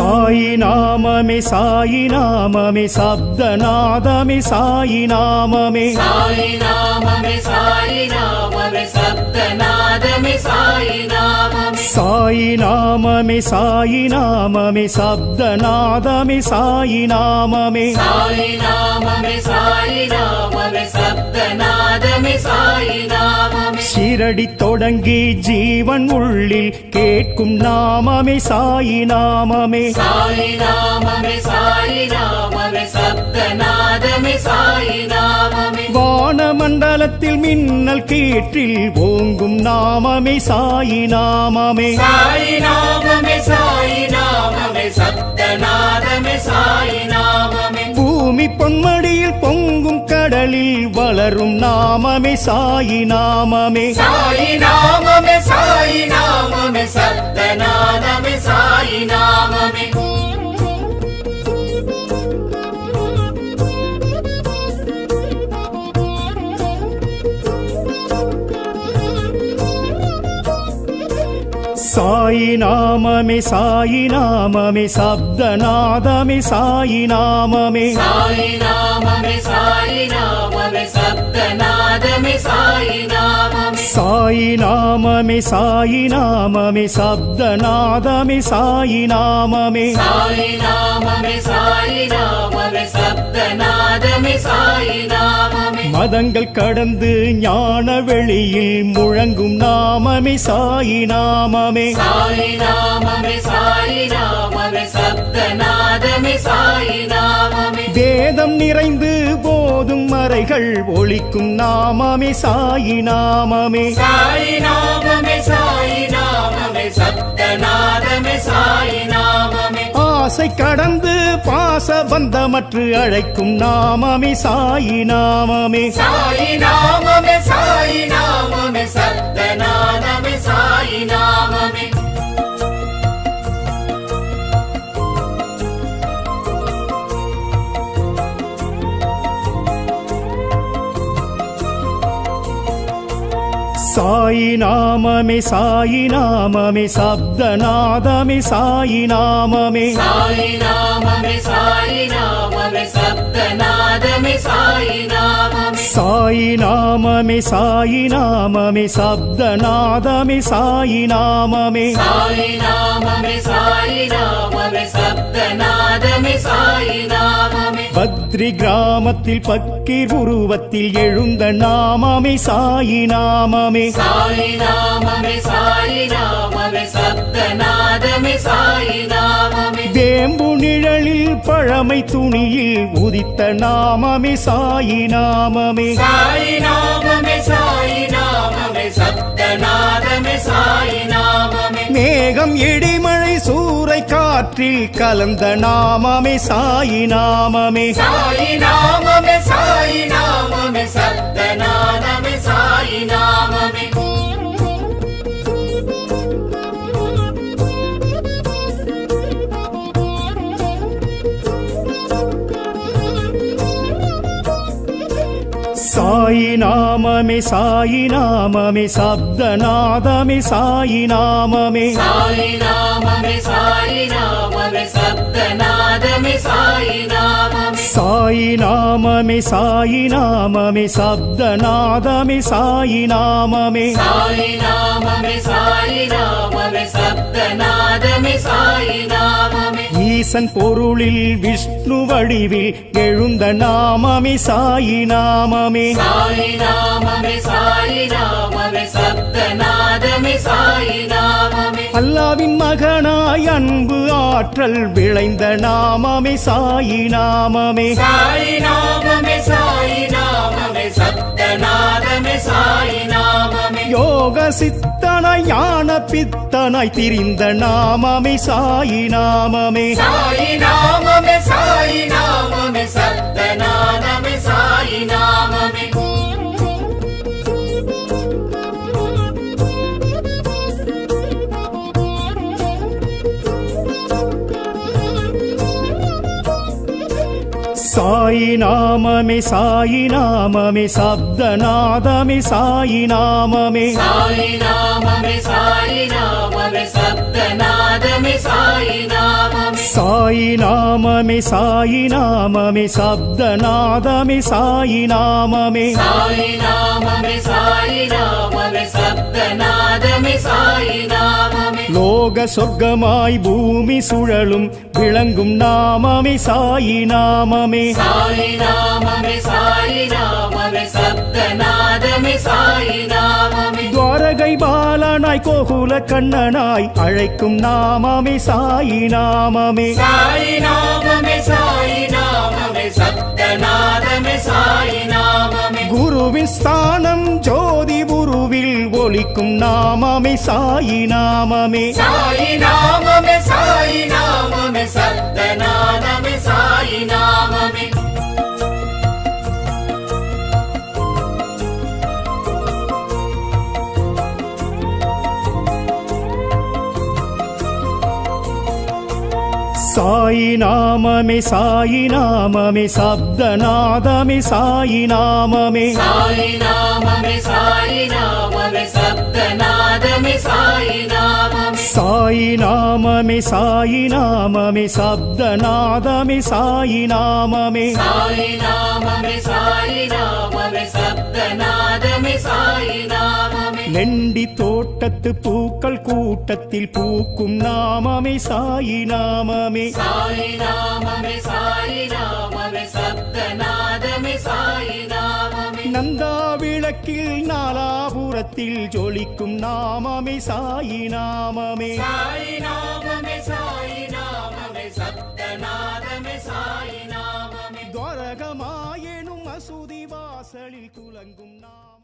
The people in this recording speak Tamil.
சாயி நாமமே சாயி நாமமே சப்தநாதமே சாயி நாமமே. சாயி நாமமே சாயி நாமமே. சாயி நாமமே சாயி நாமமே சப்தநாதமே சாயி நாமமே. சாயி நாமமே சாயி நாமமே சப்தநாதமே சாயி நாமமே. சிரடி தொடங்கி ஜீவன் உள்ளில் கேட்கும் நாமமே சாயி நாமமே. சாயி நாமமே சாயி நாமமே. வானமண்டலத்தில் மின்னல் கீற்றில் ஓங்கும் நாமமே சாயி நாமமே. சாயி நாமமே சாயி நாமமே சப்தநாதமே சாயி நாமமே. பூமி பொன்மடியில் பொங்கும் கடலில் வளரும் நாமமே சாயி நாமமே. சாயி நாமமே சாயி நாமமே சப்தநாதமே சாயி நாமமே. சாயி நாமமே சாயி நாமமே சப்தநாதமே சாயி நாமமே சாயி நாமமே சாயி நாமமே சப்தநாதமே சாயி நாமமே சாயி நாமமே சாயி நாமமே சப்தநாதமே சாயி நாமமே சாயி நாமமே சாயி நாமமே சப்தநாதமே சாயி நாமமே மதங்கள் கடந்து ஞான வெளியில் முழங்கும் நாமமே சாயி நாமமே. சாயி நாமமே சாயி நாமமே சப்தநாதமே சாயி நாமமே. வேதம் நிறைந்து மறைகள் ஒழிக்கும் நாமமே சாயி நாமமே. சாயி நாமமே சாயி நாமமே சப்தநாதமே சாயி நாமமே. ஆசை கடந்து பாச பந்தமற்று அழைக்கும் நாமமே சாயி நாமமே. சாயி நாமமே சாயி நாமமே சப்தநாதமே சாயி நாமமே. சாயி நாமமே சாயி நாமமே சப்தநாதமே சாயி நாமமே சாயி நாமமே சாயி நாமமே சப்தநாதமே சாயி நாமமே சாயி நாமமே சாயி நாமமே சப்தநாதமே சாயி நாமமே சாயி நாமமே சாயி நாமமே பத்ரி கிராமத்தில் பக்கீர் உருவத்தில் எழுந்த நாமமே சாயி நாமமே. சாயி நாமமே சாயி நாமமே சப்தநாதமே சாயி நாமமே. வேம்பு நிழலில் பழமை துணியில் உதித்த நாமமே சாயி நாமமே. சாயி நாமமே சாயி நாமமே சப்தநாதமே சாயி நாமமே. மேகம் இடிமழை சூறை கலந்த நாமமே சாயி நாமமே. சாயி நாமமே சாயி நாமமே சத்த நாமமே சாயி நாமமே. சாயி நாமமே சப்தநாதமே சாயி நாமமே. சாயி நாமமே சாயி நாமமே சப்தநாதமே சாயி நாமமே. சாயி நாமமே சாயி நாமமே சப்தநாதமே சாயி நாமமே. சாயி நாமமே சாயி நாமமே சப்தநாதமே சாயி நாமமே ஈசன் பொருளில் விஷ்ணு வடிவில் எழுந்த நாமமே சாயி நாமமே. சாயி நாமமே சாயி நாமமே சப்தநாதமே சாயி நாமமே. அல்லாவின் மகனாய் அன்பு ஆற்றல் விளைந்த நாமமே சாயி நாமமே. சாயி நாமமே சாயி நாமமே சப்தநாதமே சாயி நாமமே. யோக சித்தனாய் ஞான பித்தனாய் திரிந்த நாமமே சாயி நாமமே. சாயி நாமமே சாயி நாமமே சப்தநாதமே சாயி நாமமே சாயி நாமமே சப்தநாதமே சாயி நாமமே. சாயி நாமமே சாயி நாமமே சப்த சப்தநாதமே சாயி நாமமே. சாயி நாமமே சாயி நாமமே சப்தநாதமே சாயி நாமமே. சாயி நாமமே சாயி நாமமே சப்தநாதமே சாயி நாமமே. லோக சொர்க்கமாய் பூமி சுழலும் விளங்கும் நாமமே சாயி நாமமே. சாயி நாமமே சாயி நாமமே சப்தநாதமே சாயி நாமமே. துவாரகை பாலனாய் கோகுல கண்ணனாய் அழைக்கும் நாமமே சாயி நாமமே. சாயி நாமமே சாயி நாமமே சப்தநாதமே சாயி நாமமே. குருவின் ஸ்தானம் ஜோதி குருவில் ஒலிக்கும் நாமமே சாயி நாமமே. சாயி நாமமே சாயி சாயி நாமமே சாயி நாமமே சப்தநாதமே சாயி நாமமே. சாயி நாமமே சாயி நாமமே சப்தநாதமே சாயி நாமமே. சாயி நாமமே சாயி நாமமே சப்தநாதமே சாயி நாமமே. சாயி நாமமே சாயி நாமமே சப்தநாதமே சாயி நாமமே. நெண்டி தோட்டத்து பூக்கள் கூட்டத்தில் பூக்கும் நாமமே சாயி நாமமே. சாயி நாமமே சாயி நாமமே சப்தநாதமே சாயி நாமமே நந்தா விளக்கில் நாலாபுரத்தில் ஜொலிக்கும் நாமமே சாயி நாமமே. சாயி நாமமே சாயி நாமமே சப்தநாதமே சாயி நாமமே. துவரகமாயெனும் மசூதி வாசலில் துலங்கும் நாம